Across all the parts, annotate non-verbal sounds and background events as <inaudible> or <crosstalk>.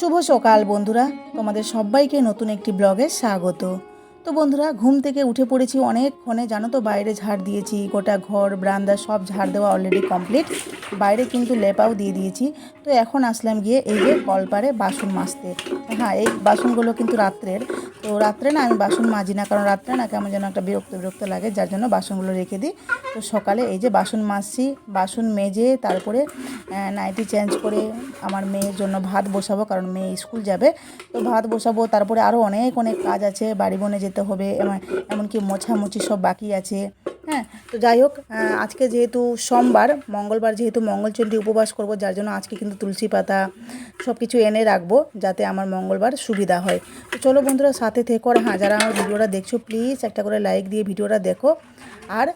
শুভ সকাল বন্ধুরা। তোমাদের সবাইকে নতুন একটি ব্লগে স্বাগত। তো বন্ধুরা, ঘুম থেকে উঠে পড়েছি অনেকক্ষণে। জানো তো, বাইরে ঝাড় দিয়েছি, গোটা ঘর, ব্রান্দা সব ঝাড় দেওয়া অলরেডি কমপ্লিট বাইরে কিন্তু লেপাও দিয়ে দিয়েছি। তো এখন আসলাম গিয়ে এই যে কলপারে বাসন মাজতে। হ্যাঁ এই বাসনগুলো কিন্তু রাত্রের। তো রাত্রে না, আমি বাসন মাজি না, কারণ রাত্রে না কেমন যেন একটা বিরক্ত বিরক্ত লাগে, যার জন্য বাসনগুলো রেখে দিই। তো সকালে এই যে বাসন মাজছি, বাসন মেজে তারপরে নাইটি চেঞ্জ করে আমার মেয়ের জন্য ভাত বসাবো, কারণ মেয়ে স্কুল যাবে। তো ভাত বসাবো, তারপরে আরও অনেক অনেক কাজ আছে, বাড়ি বনে যেতে হবে এমন- এমনকি মোছামুছি সব বাকি আছে। হ্যাঁ তো যাই হোক আজকে যেহেতু সোমবার, মঙ্গলবার যেহেতু মঙ্গলচণ্ডী উপবাস করব, যার জন্য আজকে কিন্তু তুলসী পাতা সব কিছু এনে রাখব, যাতে আমার মঙ্গলবার সুবিধা হয়। তো চলো বন্ধুরা, সাথে থেকো আর হ্যাঁ যারা আমার ভিডিওটা দেখছ, প্লিজ একটা করে লাইক দিয়ে ভিডিওটা দেখো। আর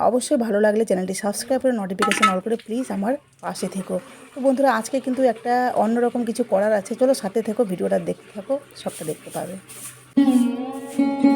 অবশ্যই ভালো লাগলে চ্যানেলটি সাবস্ক্রাইব করে নোটিফিকেশান অল করে প্লিজ আমার পাশে থেকো। তো বন্ধুরা, আজকে কিন্তু একটা অন্যরকম কিছু করার আছে। চলো সাথে থেকো, ভিডিওটা দেখতে থাকো, সবটা দেখতে পাবে। 음.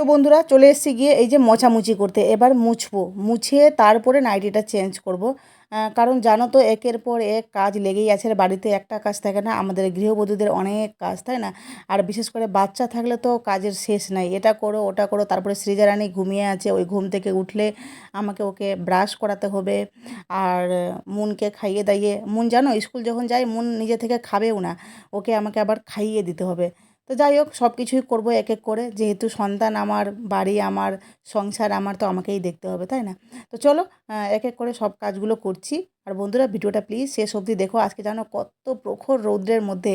তো বন্ধুরা চলে এসেছি গিয়ে এই যে মোছামুছি করতে। এবার মুছবো। মুছে তারপরে নাইটিটা চেঞ্জ করব। কারণ জানো তো, একের পর এক কাজ লেগেই আছে। বাড়িতে একটা কাজ থাকে না, আমাদের গৃহবধূদের অনেক কাজ, তাই না? আর বিশেষ করে বাচ্চা থাকলে তো কাজের শেষ নাই। এটা করো, ওটা করো, তারপরে সৃজারানী ঘুমিয়ে আছে। ওই ঘুম থেকে উঠলে আমাকে ওকে ব্রাশ করাতে হবে। আর মুনকে খাইয়ে দাইয়ে, মুন জানো, স্কুল যখন যায়, মুন নিজে থেকে খাবেও না। ওকে আমাকে আবার খাইয়ে দিতে হবে। তো যাই হোক সব কিছুই করব এক এক করে। যেহেতু সন্তান আমার, বাড়ি আমার, সংসার আমার, তো আমাকেই দেখতে হবে, তাই না? তো চলো এক এক করে সব কাজগুলো করছি। আর বন্ধুরা, ভিডিওটা প্লিজ শেষ অবধি দেখো। আজকে জানো কত প্রখর রৌদ্রের মধ্যে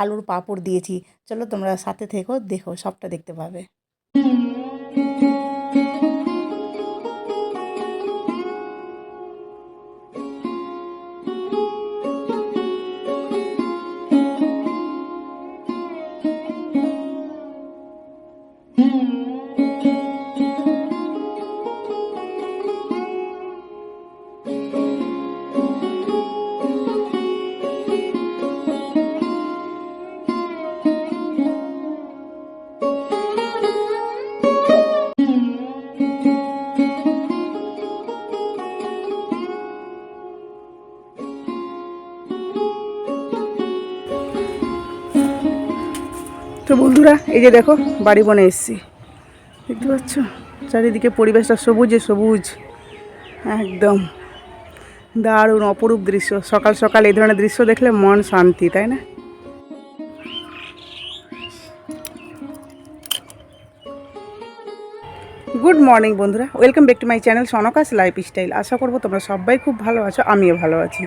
আলুর পাঁপড় দিয়েছি। চলো তোমরা সাথে থেকো, দেখো, সবটা দেখতে পাবে। তো বন্ধুরা, এই যে দেখো, বাড়ি বনে এসছি। দেখতে পাচ্ছ? চারিদিকে পরিবেশটা সবুজে সবুজ। একদম। দারুণ, অপরূপ দৃশ্য। সকাল সকাল এই ধরনের দৃশ্য দেখলে মন শান্তি, তাই না? গুড মর্নিং বন্ধুরা। Welcome back to my channel সনকাস lifestyle আশা করব তোমরা সবাই খুব ভালো আছো, আমিও ভালো আছি।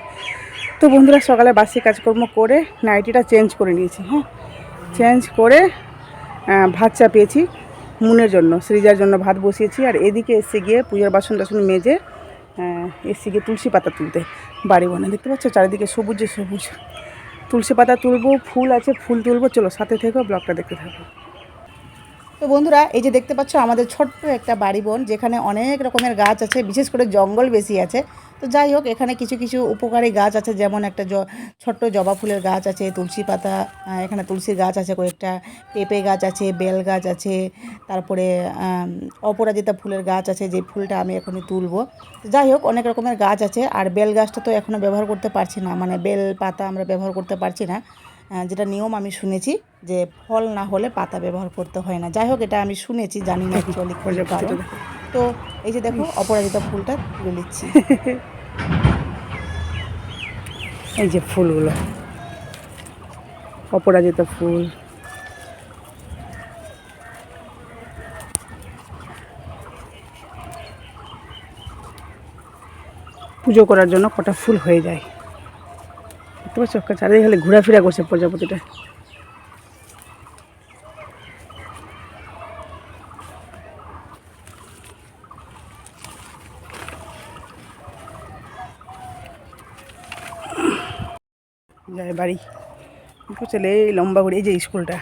তো বন্ধুরা, সকালে বাসি কাজকর্ম করে নাইটিটা চেঞ্জ করে নিয়েছি হ্যাঁ? চেঞ্জ করে ভাত চাপিয়েছি, মুনের জন্য, সৃজার জন্য ভাত বসিয়েছি, আর এদিকে এসে গিয়ে পুজোর বাসন টাসন মেজে আহ, এসে গিয়ে তুলসী পাতা তুলতে বাড়ি বনে। দেখতে পাচ্ছ? চারিদিকে সবুজে সবুজ। তুলসী পাতা তুলবো ফুল আছে ফুল তুলবো। চলো সাথে থেকো ব্লগটা দেখতে থাকো। তো বন্ধুরা, এই যে দেখতে পাচ্ছ, আমাদের ছোট্ট একটা বাড়ি বন, যেখানে অনেক রকমের গাছ আছে, বিশেষ করে জঙ্গল বেশি আছে। তো যাই হোক, এখানে কিছু কিছু উপকারী গাছ আছে, যেমন একটা ছোট্ট জবা ফুলের গাছ আছে, তুলসী পাতা এখানে তুলসীর গাছ আছে, কয়েকটা পেঁপে গাছ আছে, বেল গাছ আছে, তারপরে অপরাজিতা ফুলের গাছ আছে, যে ফুলটা আমি এখনই তুলবো। যাই হোক, অনেক রকমের গাছ আছে, আর বেল গাছটা তো এখনও ব্যবহার করতে পারছি না মানে বেল পাতা আমরা ব্যবহার করতে পারছি না। যেটা নিয়ম আমি শুনেছি যে ফল না হলে পাতা ব্যবহার করতে হয় না। যাই হোক এটা আমি শুনেছি জানি না অ্যাকচুয়ালি কারণ। তো এই যে দেখো অপরাজিতা ফুলটা তুলে নিচ্ছি। <laughs> এই যে ফুলগুলো। অপরাজিতা ফুল। পুজো করার জন্য কটা ফুল হয়ে যায়। দেখতে পাচ্ছ? চারিদিকে খালি ঘোরাফেরা করছে প্রজাপতিটা। যায় বাড়ি। চলে এই লম্বা করে, এই যে স্কুলটা,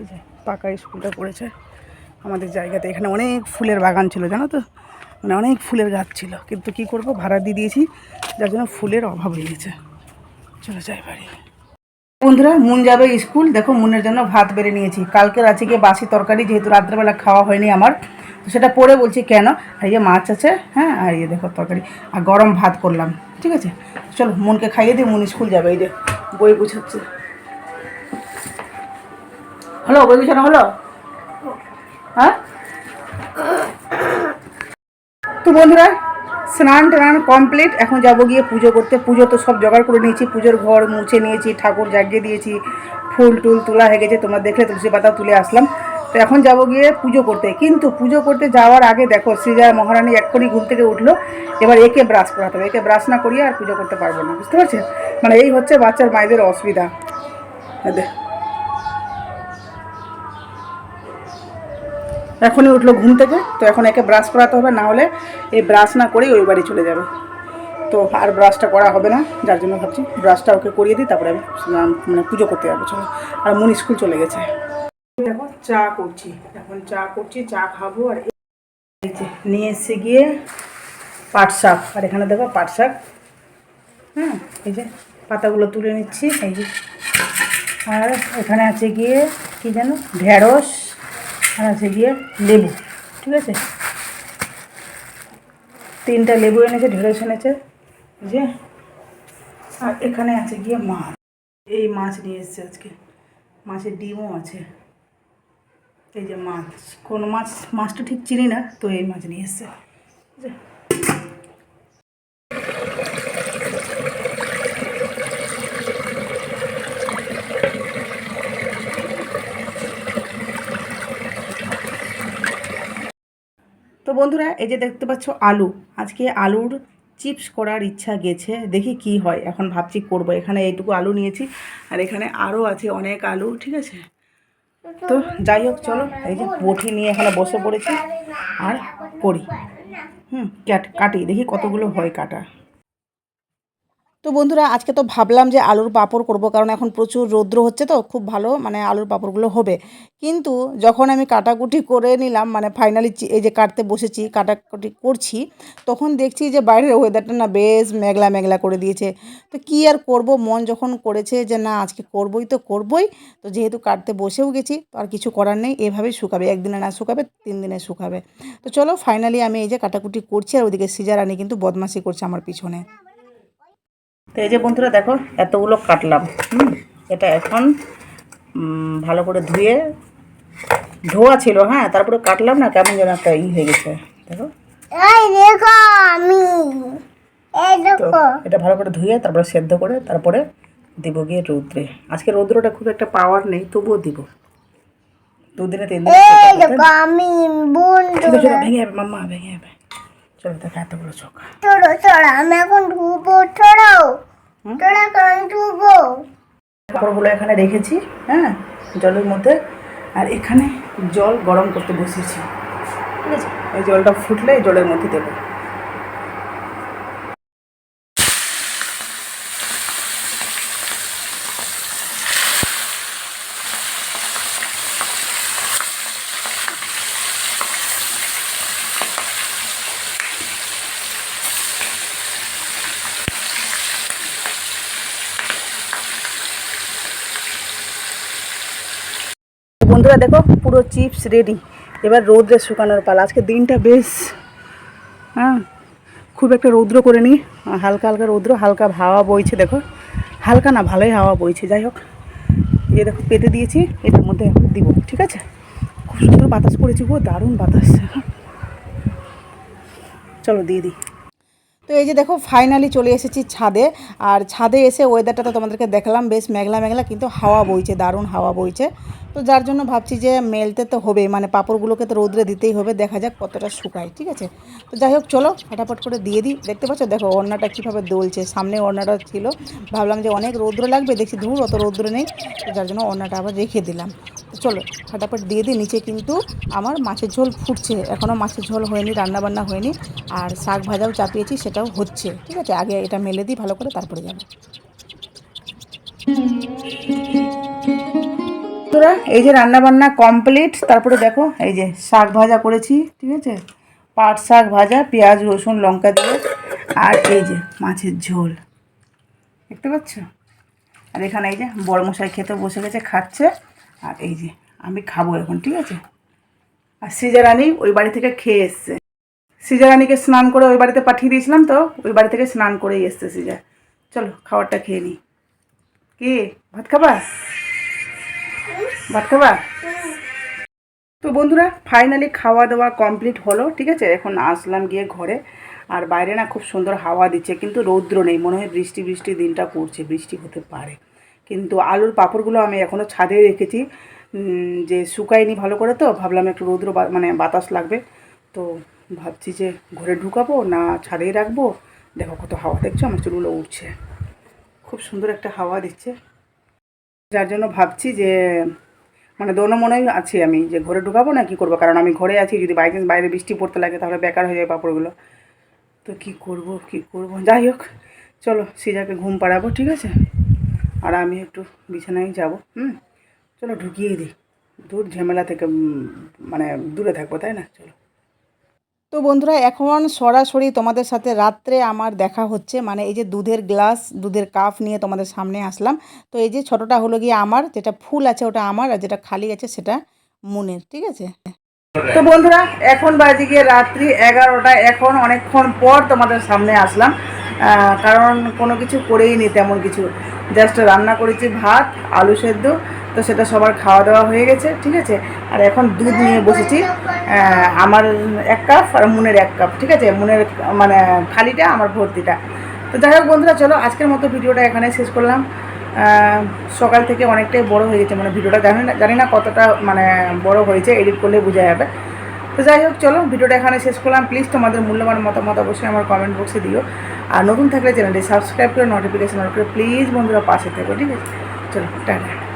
এই যে পাকা স্কুলটা করেছে। আমাদের জায়গাতে এখানে অনেক ফুলের বাগান ছিল, জানো তো? মানে অনেক ফুলের গাছ ছিল। কিন্তু কি করব? ভাড়া দিয়ে দিয়েছি, যার জন্য ফুলের অভাব হয়ে গেছে। চলে যাই বাড়ি। বন্ধুরা, মুন যাবে স্কুল। দেখো, মুনের জন্য ভাত বেড়ে নিয়েছি। কালকের আছে গিয়ে বাসি তরকারি, যেহেতু রাত্রেবেলা খাওয়া হয়নি আমার। তো সেটা পরে বলছি কেন? আর ইয়ে মাছ আছে হ্যাঁ আর ইয়ে দেখো তরকারি। আর গরম ভাত করলাম, ঠিক আছে? চলো, মনকে খাইয়ে দিই মুন স্কুল যাবে। এই যে বই গুছাচ্ছে। হলো, বই গুছানো হলো? হ্যাঁ? তো বন্ধুরা স্নান টান কমপ্লিট এখন যাব গিয়ে পুজো করতে। পুজো তো সব জোগাড় করে নিয়েছি। পুজোর ঘর মুছে নিয়েছি, ঠাকুর জাগিয়ে দিয়েছি, ফুল টুল তোলা হয়ে গেছে। তোমরা দেখলে তুলসী পাতা তুলে আসলাম। তো এখন যাব গিয়ে পুজো করতে। কিন্তু পুজো করতে যাওয়ার আগে দেখো শ্রীজা মহারানী এক্ষুনি ঘুম থেকে উঠল। এবার একে ব্রাশ করাতে হবে। একে ব্রাশ না করিয়ে আর পুজো করতে পারব না। বুঝতে পারছেন মানে এই হচ্ছে বাচ্চার, মায়েদের অসুবিধা। দেখ। এখনই উঠল ঘুম থেকে, তো এখন একে ব্রাশ করাতে হবে, না হলে এই ব্রাশ না করেই ওই বাড়ি চলে যাবে। তো আর ব্রাশটা করা হবে না, যার জন্য ভাবছি ব্রাশটা ওকে করিয়ে দিই, তারপরে আমি মানে পুজো করতে যাব, চলো। আর মন স্কুল চলে গেছে। দেখো, চা করছি। এখন চা করছি, চা খাব, আর নিয়ে এসে গিয়ে পাট শাক। আর এখানে দেখো পাট শাক। হ্যাঁ এই যে পাতাগুলো তুলে নিচ্ছি, এই যে। আর এখানে আছে গিয়ে কী যেন, ঢেঁড়স। আর আছে গিয়ে লেবু, ঠিক আছে? তিনটা লেবু এনেছে, ঢেঁড়স এনেছে যে আর এখানে আছে গিয়ে মাছ। এই মাছ নিয়ে এসছে আজকে। মাছের ডিমও আছে। এই যে মাছ, কোন মাছ মাছটা ঠিক চিনি না, তো এই মাছ নিয়ে এসছে। বন্ধুরা, এই যে দেখতে পাচ্ছ আলু। আজকে আলুর চিপস করার ইচ্ছা গেছে, দেখি কি হয়। এখন ভাবছি করব। এখানে এইটুকু আলু নিয়েছি, আর এখানে আরও আছে অনেক আলু, ঠিক আছে? তো যাই হোক, চলো, এই যে বটি নিয়ে এখানে বসে পড়েছি, আর করি। হুম, ক্যাট, কাটি, দেখি কতগুলো হয় কাটা। তো বন্ধুরা, আজকে তো ভাবলাম যে আলুর পাঁপড় করব, কারণ এখন প্রচুর রৌদ্র হচ্ছে তো, খুব ভালো মানে আলুর পাঁপড়গুলো হবে। কিন্তু যখন আমি কাটাকুটি করে নিলাম মানে ফাইনালি এই যে কাটতে বসেছি, কাটাকুটি করছি, তখন দেখছি যে বাইরের ওয়েদারটা না বেশ মেঘলা মেঘলা করে দিয়েছে। তো কী আর করব? মন যখন করেছে যে না, আজকে করবই তো করবই, তো যেহেতু কাটতে বসেও গেছি, তো আর কিছু করার নেই, এভাবেই শুকাবে। একদিনে না শুকাবে, তিন দিনে শুকাবে। তো চলো ফাইনালি আমি এই যে কাটাকুটি করছি, আর ওদিকে সিজারানি কিন্তু বদমাশি করছে আমার পিছনে। তো এই যে বন্ধুরা দেখো এতগুলো কাটলাম হুম? এটা এখন ভালো করে ধুয়ে ধোয়া ছিল হ্যাঁ? তারপরে কাটলাম না কেমন যেন একটা ই হয়ে গেছে দেখো। দেখো আমি এটা ভালো করে ধুয়ে তারপরে সেদ্ধ করে তারপরে দিব গিয়ে রৌদ্রে। আজকে রৌদ্রটা খুব একটা পাওয়ার নেই তবুও দিব। দুদিনে তিন দিন ভেঙে যাবে মাম্মা ভেঙে যাবে। চলো দেখো এতগুলো চোখ। তোরা তোরা আমি এখন কাপড়গুলো এখানে রেখেছি হ্যাঁ জলের মধ্যে। আর এখানে জল গরম করতে বসিয়েছি। ঠিক আছে? এই জলটা ফুটলে এই জলের মধ্যে দেবো। বন্ধুরা দেখো, পুরো চিপস রেডি এবার রৌদ্রে শুকানোর পালা। আজকে দিনটা বেশ হ্যাঁ খুব একটা রৌদ্র করে নিই হালকা হালকা রৌদ্র, হালকা হাওয়া বইছে দেখো। হালকা না, ভালোই হাওয়া বইছে। যাই হোক, এই দেখো, পেতে দিয়েছি। এটার মধ্যে দিব, ঠিক আছে? খুব সুন্দর বাতাস করেছি গো, দারুণ বাতাস। চলো, দিয়ে দিই। তো এই যে দেখো ফাইনালি চলে এসেছি ছাদে। আর ছাদে এসে ওয়েদারটা তো তোমাদেরকে দেখলাম, বেশ মেঘলা মেঘলা, কিন্তু হাওয়া বইছে, দারুণ হাওয়া বইছে। তো যার জন্য ভাবছি যে মেলতে তো হবে মানে পাঁপড়গুলোকে তো রৌদ্রে দিতেই হবে, দেখা যাক কতটা শুকায়, ঠিক আছে? তো যাই হোক, চলো ফটাফট করে দিয়ে দিই। দেখতে পাচ্ছ? দেখো, ওড়নাটা কীভাবে দোলছে, সামনে ওড়নাটা ছিল। ভাবলাম যে অনেক রৌদ্র লাগবে, দেখছি ধূর, অত রৌদ্র নেই। তো যার জন্য ওড়নাটা আবার রেখে দিলাম। তো চলো, ফটাফট দিয়ে দিই, নিচে কিন্তু আমার মাছের ঝোল ফুটছে। এখনও মাছের ঝোল হয়নি, রান্নাবান্না হয়নি, আর শাক ভাজাও চাপিয়েছি, সেটাও হচ্ছে, ঠিক আছে? আগে এটা মেলে দিই, ভালো করে তারপরে যাব। বন্ধুরা, এই যে রান্না বান্না কমপ্লিট তারপরে দেখো, এই যে শাক ভাজা করেছি, ঠিক আছে? পাট শাক ভাজা, পেঁয়াজ, রসুন, লঙ্কা দিয়ে, আর এই যে মাছের ঝোল। দেখতে পাচ্ছ? আর এখানে এই যে বড় মশাই খেতে বসে গেছে, খাচ্ছে, আর এই যে আমি খাব এখন, ঠিক আছে? আর সিজারানি ওই বাড়ি থেকে খেয়ে এসছে। সিজারানিকে স্নান করে ওই বাড়িতে পাঠিয়ে দিয়েছিলাম তো, ওই বাড়ি থেকে স্নান করেই এসছে সিজা চলো, খাবারটা খেয়ে নিই। কি? ভাত খাবা? ভাত খাবা? তো বন্ধুরা ফাইনালি খাওয়া দাওয়া কমপ্লিট হলো, ঠিক আছে? এখন আসলাম গিয়ে ঘরে। আর বাইরে না খুব সুন্দর হাওয়া দিচ্ছে, কিন্তু রৌদ্র নেই। মনে হয় বৃষ্টি বৃষ্টি দিনটা পড়ছে, বৃষ্টি হতে পারে। কিন্তু আলুর পাঁপড়গুলো আমি এখনও ছাদে রেখেছি। যে শুকায়নি ভালো করে তো, ভাবলাম একটু রৌদ্র মানে বাতাস লাগবে। তো ভাবছি যে ঘরে ঢুকাবো না ছাদেই রাখব। দেখো কত হাওয়া দেখছ? আমার চুলগুলো উঠছে খুব সুন্দর একটা হাওয়া দিচ্ছে। যার জন্য ভাবছি যে মানে দোনো মনেই আছি আমি, যে ঘরে ঢুকাবো না কি করব? কারণ আমি ঘরে আছি, যদি বাই চান্স বাইরে বৃষ্টি পড়তে লাগে তাহলে বেকার হয়ে যায় পাপড়গুলো। তো কি করব কি করব? যাই হোক, চলো সিজাকে ঘুম পাড়াবো, ঠিক আছে? আর আমি একটু বিছানায় যাব, হুম? চলো ঢুকিয়ে দিই। দূর ঝামেলা থেকে মানে দূরে থাকব, তাই না? চলো। তো বন্ধুরা, এখন সরাসরি তোমাদের সাথে রাত্রে আমার দেখা হচ্ছে। মানে এই যে দুধের গ্লাস, দুধের কাপ নিয়ে তোমাদের সামনে আসলাম। তো এই যে ছোটোটা হলো গিয়ে আমার, যেটা ফুল আছে ওটা আমার আর যেটা খালি আছে সেটা মুনের, ঠিক আছে? তো বন্ধুরা, এখন বাজে গিয়ে রাত্রি এগারোটা। এখন অনেকক্ষণ পর তোমাদের সামনে আসলাম। কারণ কোনো কিছু করেই নি তেমন কিছু। জাস্ট রান্না করেছি ভাত, আলু সেদ্ধ তো সেটা সবার খাওয়া দাওয়া হয়ে গেছে, ঠিক আছে? আর এখন দুধ নিয়ে বসেছি আমার এক কাপ আর মুনের এক কাপ, ঠিক আছে? মুনের মানে খালিটা আমার ভর্তিটা। তো যাই হোক বন্ধুরা, চলো আজকের মতো ভিডিওটা এখানে শেষ করলাম। সকাল থেকে অনেকটাই বড় হয়ে গেছে মানে ভিডিওটা জানি না জানি না কতটা মানে বড় হয়েছে, এডিট করলে বোঝা যাবে। তো যাই হোক, চলো ভিডিওটা এখানে শেষ করলাম। প্লিজ তোমাদের মূল্যবান মতামত অবশ্যই আমার কমেন্ট বক্সে দিও। আর নতুন থাকলে চ্যানেলটি সাবস্ক্রাইব করে নোটিফিকেশন অন করে প্লিজ বন্ধুরা পাশে থেকো, ঠিক আছে? চলো, টাটা।